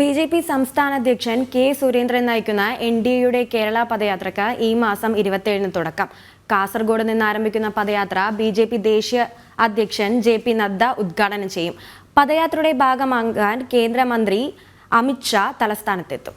B J P സംസ്ഥാന അധ്യക്ഷൻ K Surendran നയിക്കുന്ന എൻ ഡി എയുടെ കേരള പദയാത്രയ്ക്ക് ഈ മാസം ഇരുപത്തിയേഴിന് തുടക്കം. കാസർഗോഡ് നിന്ന് ആരംഭിക്കുന്ന പദയാത്ര ബി ജെ പി ദേശീയ അധ്യക്ഷൻ ജെ പി നദ്ദ ഉദ്ഘാടനം ചെയ്യും. പദയാത്രയുടെ ഭാഗമാകാൻ കേന്ദ്രമന്ത്രി അമിത്ഷാ തലസ്ഥാനത്തെത്തും.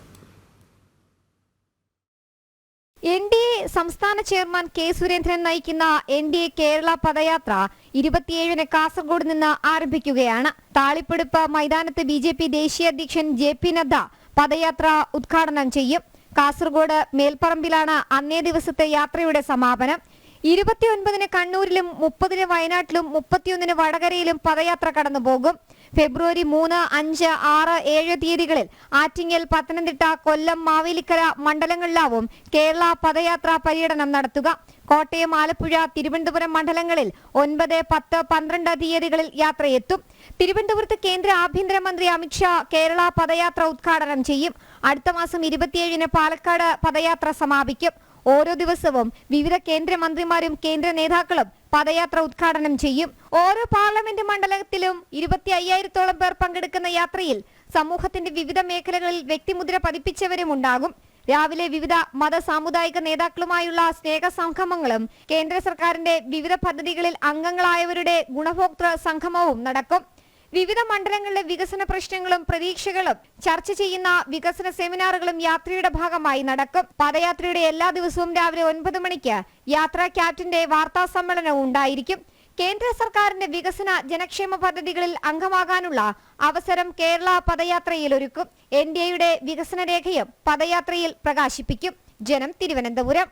സംസ്ഥാന ചെയർമാൻ കെ സുരേന്ദ്രൻ നയിക്കുന്ന N D A Kerala Padayatra ഇരുപത്തിയേഴിന് കാസർഗോഡ് നിന്ന് ആരംഭിക്കുകയാണ്. താളിപ്പെടുപ്പ് മൈതാനത്ത് ബി ജെ പി ദേശീയ അധ്യക്ഷൻ ജെ പി നദ്ദ പദയാത്ര ഉദ്ഘാടനം ചെയ്യും. കാസർഗോഡ് മേൽപ്പറമ്പിലാണ് അന്നേ ദിവസത്തെ യാത്രയുടെ സമാപനം. ഇരുപത്തിയൊൻപതിന് കണ്ണൂരിലും മുപ്പതിന് വയനാട്ടിലും മുപ്പത്തിയൊന്നിന് വടകരയിലും പദയാത്ര കടന്നുപോകും. ഫെബ്രുവരി മൂന്ന് അഞ്ച് ആറ് ഏഴ് തീയതികളിൽ ആറ്റിങ്ങൽ പത്തനംതിട്ട കൊല്ലം മാവേലിക്കര മണ്ഡലങ്ങളിലാവും കേരള പദയാത്ര പര്യടനം നടത്തുക. കോട്ടയം ആലപ്പുഴ തിരുവനന്തപുരം മണ്ഡലങ്ങളിൽ ഒൻപത് പത്ത് പന്ത്രണ്ട് തീയതികളിൽ യാത്രയെത്തും. തിരുവനന്തപുരത്ത് കേന്ദ്ര ആഭ്യന്തരമന്ത്രി അമിത്ഷാ കേരള പദയാത്ര ഉദ്ഘാടനം ചെയ്യും. അടുത്ത മാസം ഇരുപത്തിയേഴിന് പാലക്കാട് പദയാത്ര സമാപിക്കും. ഓരോ ദിവസവും വിവിധ കേന്ദ്രമന്ത്രിമാരും കേന്ദ്ര നേതാക്കളും പദയാത്ര ഉദ്ഘാടനം ചെയ്യും. ഓരോ പാർലമെന്റ് മണ്ഡലത്തിലും ഇരുപത്തി അയ്യായിരത്തോളം പേർ പങ്കെടുക്കുന്ന യാത്രയിൽ സമൂഹത്തിന്റെ വിവിധ മേഖലകളിൽ വ്യക്തിമുദ്ര പതിപ്പിച്ചവരും ഉണ്ടാകും. രാവിലെ വിവിധ മത സാമുദായിക നേതാക്കളുമായുള്ള സ്നേഹ സംഗമങ്ങളും കേന്ദ്ര സർക്കാരിന്റെ വിവിധ പദ്ധതികളിൽ അംഗങ്ങളായവരുടെ ഗുണഭോക്തൃ സംഗമവും നടക്കും. വിവിധ മണ്ഡലങ്ങളിലെ വികസന പ്രശ്നങ്ങളും പ്രതീക്ഷകളും ചർച്ച ചെയ്യുന്ന വികസന സെമിനാറുകളും യാത്രയുടെ ഭാഗമായി നടക്കും. പദയാത്രയുടെ എല്ലാ ദിവസവും രാവിലെ ഒൻപത് മണിക്ക് യാത്രാ ക്യാപ്റ്റന്റെ വാർത്താ സമ്മേളനവും ഉണ്ടായിരിക്കും. കേന്ദ്ര സർക്കാരിന്റെ വികസന ജനക്ഷേമ പദ്ധതികളിൽ അംഗമാകാനുള്ള അവസരം കേരള പദയാത്രയിൽ ഒരുക്കും. എൻ ഡി എയുടെ വികസന രേഖയും പദയാത്രയിൽ പ്രകാശിപ്പിക്കും. ജനം തിരുവനന്തപുരം.